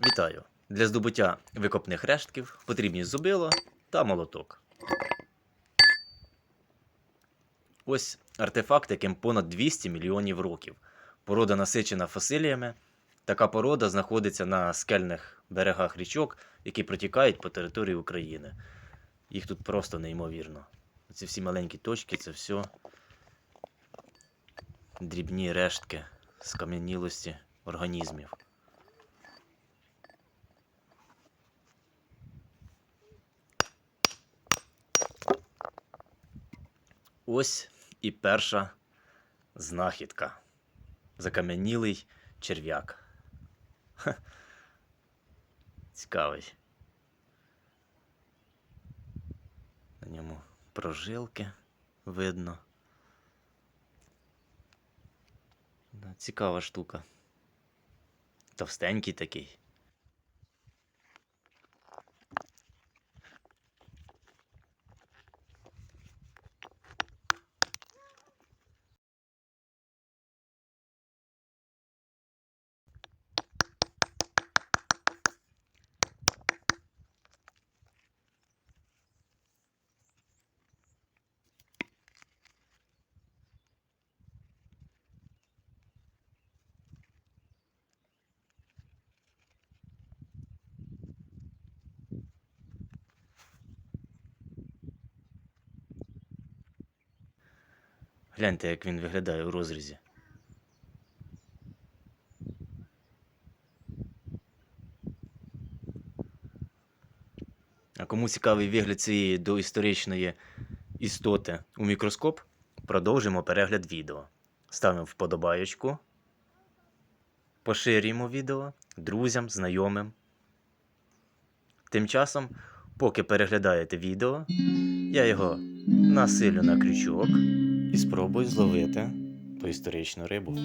Вітаю! Для здобуття викопних рештків потрібні зубило та молоток. Ось артефакт, яким понад 200 мільйонів років. Порода насичена фасиліями. Така порода знаходиться на скельних берегах річок, які протікають по території України. Їх тут просто неймовірно. Ці всі маленькі точки це все дрібні рештки скам'янілості організмів. Ось і перша знахідка. Закам'янілий черв'як. Цікавий. На ньому прожилки видно. Цікава штука. Товстенький такий. Гляньте, як він виглядає у розрізі. А кому цікавий вигляд цієї доісторичної істоти у мікроскоп, продовжимо перегляд відео. Ставимо вподобаєчку, поширюємо відео друзям, знайомим. Тим часом, поки переглядаєте відео, я його насилю на крючок і спробуй зловити доісторичну рибу.